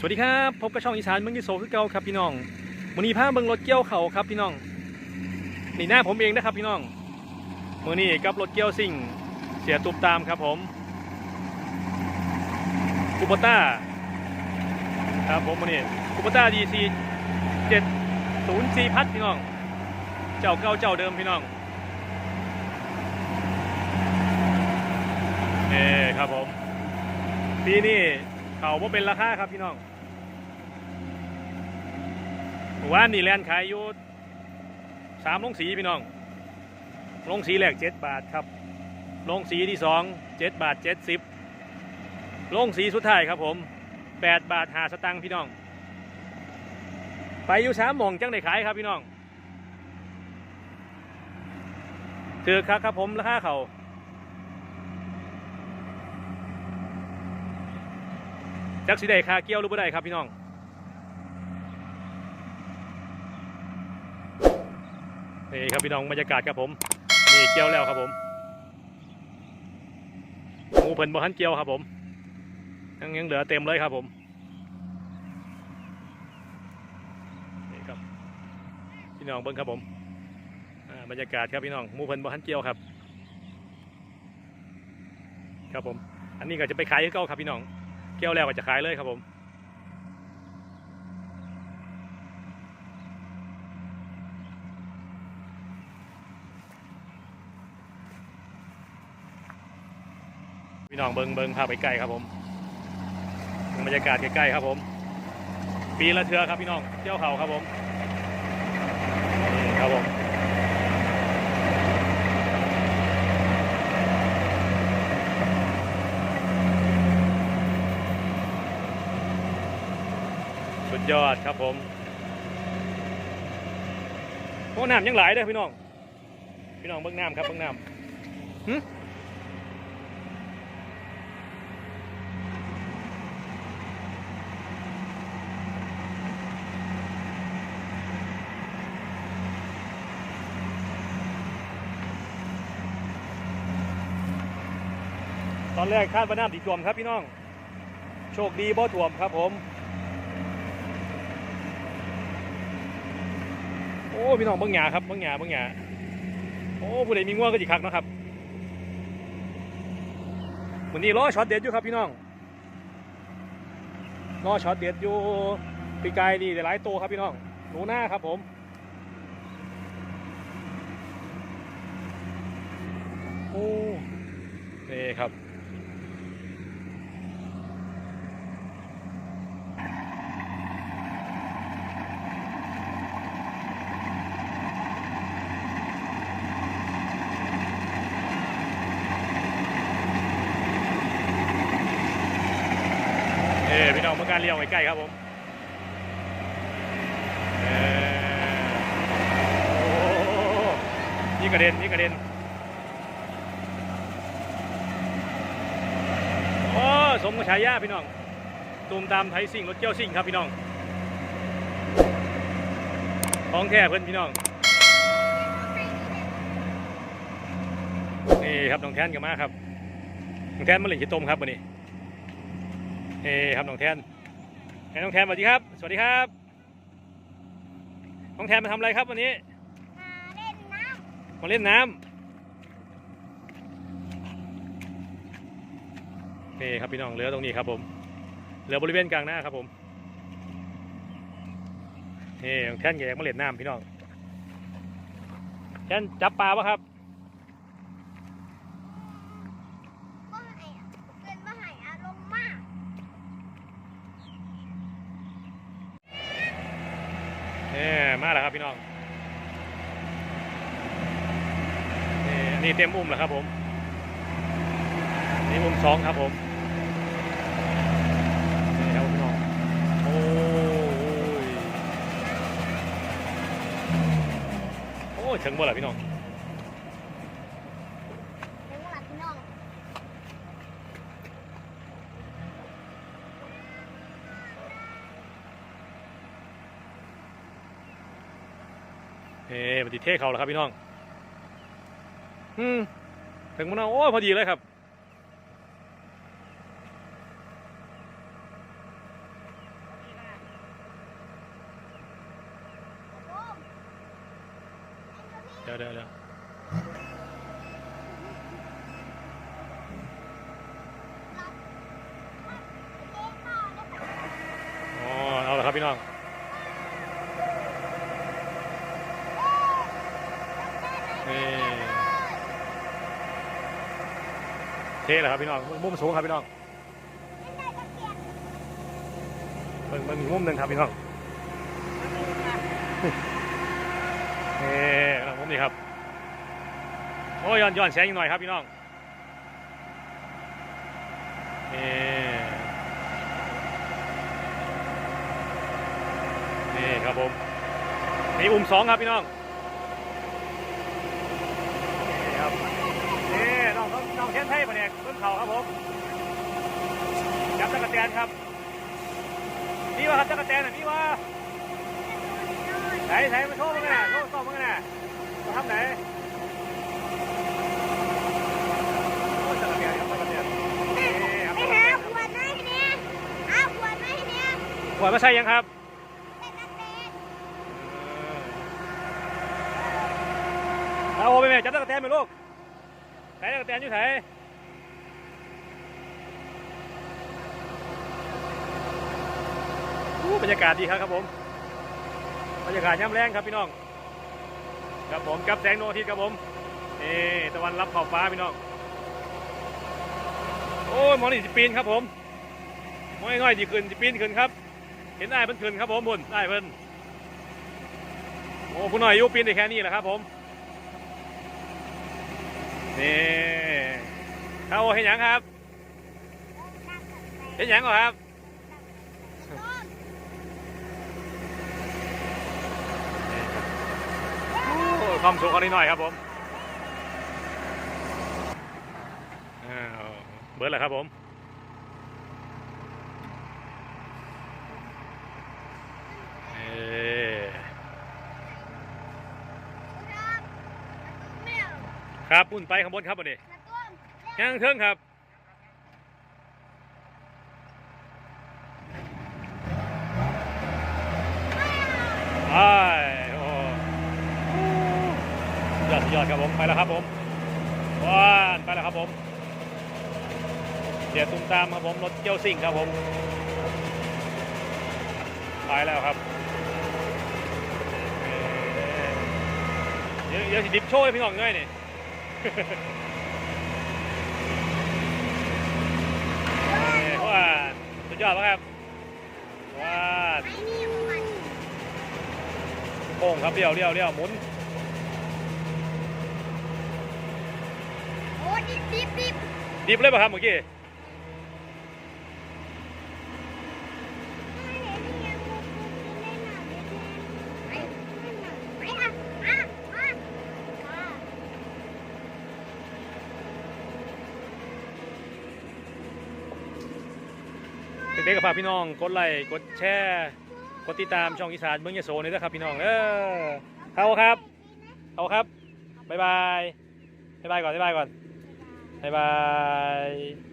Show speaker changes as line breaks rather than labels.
สวัสดีครับพบกับช่องอีสานเมืองยิโซคือเก่าครับพี่น้องมือนี้พาเบิ่งรถเกี่ยวเขาครับพี่น้องนี่หน้าผมเองนะครับพี่น้องมือนี้กับรถเกี่ยวซิ่งเสียตุบตามครับผมคูปต้าครับผมมือนี้คูปต้าดีซีเจ็ดศูนย์สี่พัดพี่น้อง เจ้าเก่าเจ้าเดิมพี่น้องเอ่ครับผมปีนี้เขาว่าเป็นราคาครับพี่น้อง หมู่บ้านนี่แลนขายอยู่สามลงสีพี่น้อง ลงสีแรกเจ็ดบาทครับ ลงสีที่สองเจ็ดบาทเจ็ดสิบลงสีสุดท้ายครับผมแปดบาทหาสตังค์พี่น้อง ไปอยู่สามหม่องจังได้ขายครับพี่น้องถือครับครับผมราคาเขาจักสิได้คาเกี้ยวหรือบ่ได้ครับพี่น้อง นี่ครับพี่น้องบรรยากาศครับผมนี่เกี้ยวแล้วครับผมหมูเพิ่นบ่ทันเกี้ยวครับผมยังยังเหลือเต็มเลยครับผมนี่ครับพี่น้องเบิ่งครับผมบรรยากาศครับพี่น้องหมูเพิ่นบ่ทันเกี้ยวครับ ครับผม อันนี้ก็จะไปขายเก้าครับพี่น้องเกี่ยวแล้วก็จะขายเลยครับผม พี่น้องเบิงเบิงพาไปใกล้ครับผมบรรยากาศใกล้ๆครับผม ปีละเทือครับพี่น้องเที่ยวเขาครับผมนี่ครับผมสุดยอดครับผมโอ้น้ำยังไหลายเด้อพี่น้อง พี่น้องเบิ้งน้ำครับเบิ้งน้ำ ตอนแรกคาดว่าน้ำติดท่วมครับพี่น้อง โชคดีบ่ท่วมครับผม โอ้พี่น้องเบิ้งหยาครับเบิ้งหยาเบิ้งหยาโอ้ผู้ใดมีง่วงก็จิคักนะครับวันนี้ล้อช็อตเด็ดอยู่ครับพี่น้องล้อช็อตเด็ดอยู่ปีกายดีแต่หลายตัวครับพี่น้องหนูหน้าครับผมโอ้นี่ครับเอ้พี่น้องเมื่อ การเลี้ยวไว้ใกล้ครับผมนี่กระเด็นนี่กระเด็นโอ้สมกับฉายาพี่น้องตูมตามไทยซิ่งรถเกี้ยวซิ่งครับพี่น้องของแท้เพื่อนพี่น้องนี่ครับน้องแทนกันมาครับน้องแทนมาเล่นขี้ต้มครับวันนี้เฮ้ครับน้องแทน เฮ้น้องแทนสวัสดีครับ สวัสดีครับ น้องแทนมาทำอะไรครับวันนี้
มาเล่นน้
มาเล่นน้ำนี่ครับพี่น้องเรือตรงนี้ครับผมเรือบริเวณกลางหน้าครับผม นี่น้องแทนแกอยากมาเล่นน้ำพี่น้องแทนจับปลาวะครับำ
ก็ให้อะเป็นว่าให้อารมณ์มาก
นี่มาแล้วครับ พี่น้องนี่อันนี้เต็มอุ้มแล้วครับผมนี่อุ้มสองครับผมนี่ครับพี่น้องโอ้ยโอ้ยถึงบ่ล่ะพี่น้อง
เฮ้
ปฏิเทศเขาแล้วครับพี่น้อง อืมถึงมะนาวโอ้พอดีเลยครับ เดี๋ยวเดี๋ยวเดี๋ยวอ๋อเอาละครับพี่น้อง เท่เลยครับพี่น้องมุมสูงครับพี่น้องเบิ่งเบิ่งอีกมุมหนึ่งครับพี่น้องนี่ครับมุมนี้ครับโอ้ย้อนย้อนแสงอีกหน่อยครับพี่น้องนี่นี่ครับผมนี่อุ้มสองครับพี่น้องนี่ครับนี่น้องน้อง เทียนไทยปะเนี่ยต้นเขาครับผมจับตะกะแตนครับนี่ว่าครับตะกะแตนน่ะนี่ว่าไหนไหนมาโชว์มึงกันนะโชว์กล้องมึงกันนะมาทำไหนโอ้ยตะกะเตียนครับตะกะเตียนนี่ครับ
ไปหาขวดมาให้เนี่ยหาขวดมาให้เนี่ย
ขวดมาใส่ยังครับ
เอา
โอ้ไปแม่จับตะกะเตียนไปลูก ไหนตะกะเตียนอยู่ไหนอู้บรรยากาศดีครับครับผม บรรยากาศย่ำแรงครับพี่น้อง ครับผมกับแสงโนอาทิตย์ครับผมนี่ตะวันรับขอบฟ้าพี่น้อง โอ้ยหมอนี่สิปีนครับผมหมอง่อยดีขึ้นสิปีนขึ้นครับ เห็นได้เพิ่นขึ้นครับผมบุญได้เพิ่นโอ้ผู้หน่อยอยุปีนได้แค่นี้แหละครับผม นี่เขาเห็นหยังครับเห็นหยังเหรอครับโอ้ความสุขเขานิดหน่อยครับผมเบิร์ดแล้วครับผมเอ ครับปุ่นไปข้างบนครับวันนี้ย่างเทิงครับไปโอ้ยอดสุดยอดครับผมไปแล้วครับผมว้านไปแล้วครับผมเดี๋ยวตุ้มตามครับผมรถเกียวซิ่งครับผมไปแล้วครับเดี๋ยวเดี๋ยวสิดิบโชว์ให้พี่น้องด้วยนี่นี่ ว่าสุดยอดมากครับว้าโป่งครับเลี้ยวเลี้ยวเลี้ยวหมุน
โอ้ดิบดิบดิบ
ดิบเลยป่ะครับเมื่อกี้
ไปอะอะอะ
เด็กๆกับฝากพี่น้องกดไลค์กดแชร์กดติดตามช่องอีสานเมืองยโสนี่นะครับพี่น้องเออเข้าครับเข้าครับบ๊ายบายบ๊ายบายก่อนบ๊ายบายก่อนบ๊ายบาย